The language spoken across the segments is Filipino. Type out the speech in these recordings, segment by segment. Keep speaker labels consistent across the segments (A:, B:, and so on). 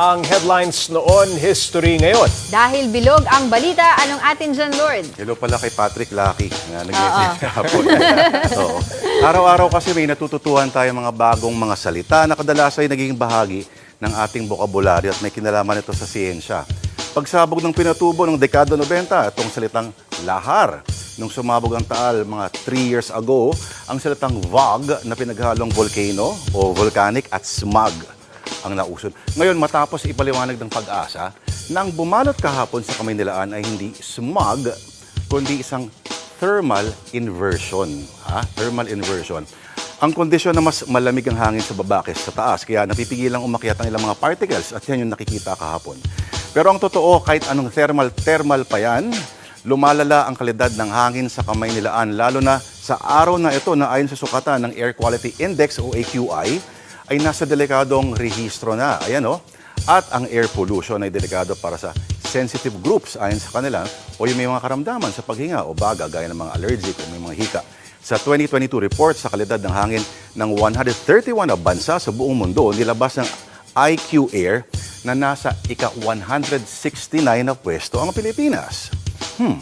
A: ang headlines noon, history ngayon.
B: Dahil bilog ang balita, anong atin dyan, Lord?
C: Hello pala kay Patrick Lucky na nag-message kahapon. Oo. Araw-araw kasi may natututuhan tayo mga bagong mga salita na kadalas ay naging bahagi ng ating bokabularyo at may kinalaman ito sa siyensya. Pagsabog ng pinatubo ng dekada 90, itong salitang lahar. Nung sumabog ang taal mga 3 years ago, ang salitang vog na pinaghalong volcano o volcanic at smog ang nausod. Ngayon, matapos ipaliwanag ng pag-asa, na ang bumalot kahapon sa Kamaynilaan ay hindi smog, kundi isang thermal inversion. Ha? Thermal inversion. Ang kondisyon na mas malamig ang hangin sa baba kaysa sa taas, kaya napipigilang umakyat ang ilang mga particles at yan yung nakikita kahapon. Pero ang totoo, kahit anong thermal-thermal pa yan, lumalala ang kalidad ng hangin sa Kamaynilaan, lalo na sa araw na ito na ayon sa sukatan ng Air Quality Index o AQI, ay nasa delikadong rehistro na. Ayan o. At ang air pollution ay delikado para sa sensitive groups ayon sa kanila o yung may mga karamdaman sa paghinga o baga gaya ng mga allergic o may mga hika. Sa 2022 report sa kalidad ng hangin ng 131 na bansa sa buong mundo, nilabas ng IQ Air na nasa ika-169 na pwesto ang Pilipinas. Hmm.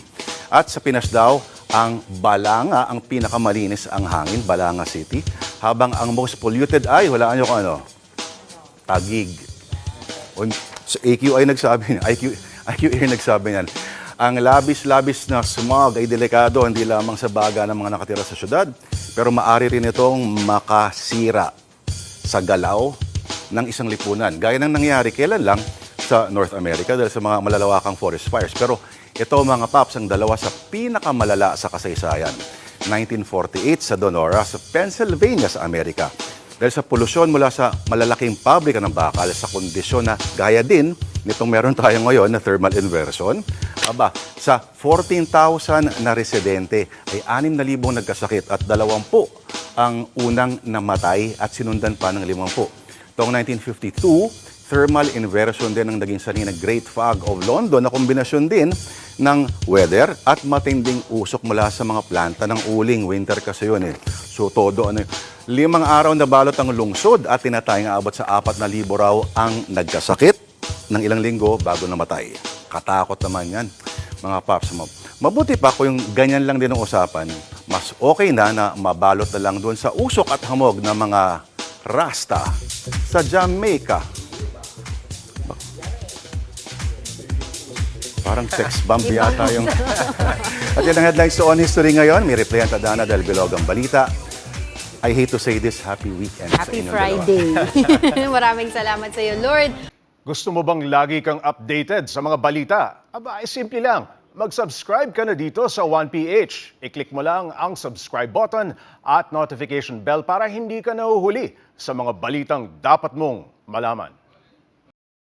C: At sa Pinas daw, ang Balanga ang pinakamalinis ang hangin, Balanga City, habang ang most polluted ay, wala nyo kung ano, Tagig. O, sa AQI nagsabi IQ, IQ Air nagsabi niyan, ang labis-labis na smog ay delikado hindi lamang sa baga ng mga nakatira sa syudad, pero maari rin itong makasira sa galaw ng isang lipunan. Gaya ng nangyari kailan lang sa North America dahil sa mga malalawakang forest fires. Pero ito mga paps, ang dalawa sa pinakamalala sa kasaysayan. 1948 sa Donora sa Pennsylvania sa Amerika. Dahil sa polusyon mula sa malalaking pabrika ng bakal sa kondisyon na gaya din nitong meron tayo ngayon na thermal inversion, aba, sa 14,000 na residente ay 6,000 nagkasakit at 20 ang unang namatay at sinundan pa ng 50. Taong 1952, thermal inversion din ang naging sanhi ng Great Fog of London na kombinasyon din ng weather at matinding usok mula sa mga planta ng uling. Winter kasi yun eh. So todo ano. Limang araw na balot ang lungsod at tinatayang aabot sa apat na libo raw ang nagkasakit ng ilang linggo bago namatay. Katakot naman yan, mga paps. Ma- Mabuti pa kung ganyan lang din ang usapan, mas okay na na mabalot na lang doon sa usok at hamog ng mga rasta sa Jamaica. Parang sex bomb yata yung... At yan ang headlines sa On History ngayon. May replay ang tadana dahil bilog ang balita. I hate to say this, happy weekend sa
B: Happy
C: inyong dalawa.
B: Friday. Maraming salamat sa iyo, Lord.
A: Gusto mo bang lagi kang updated sa mga balita? Aba, ay simple lang. Mag-subscribe ka na dito sa 1PH. I-click mo lang ang subscribe button at notification bell para hindi ka nahuhuli sa mga balitang dapat mong malaman.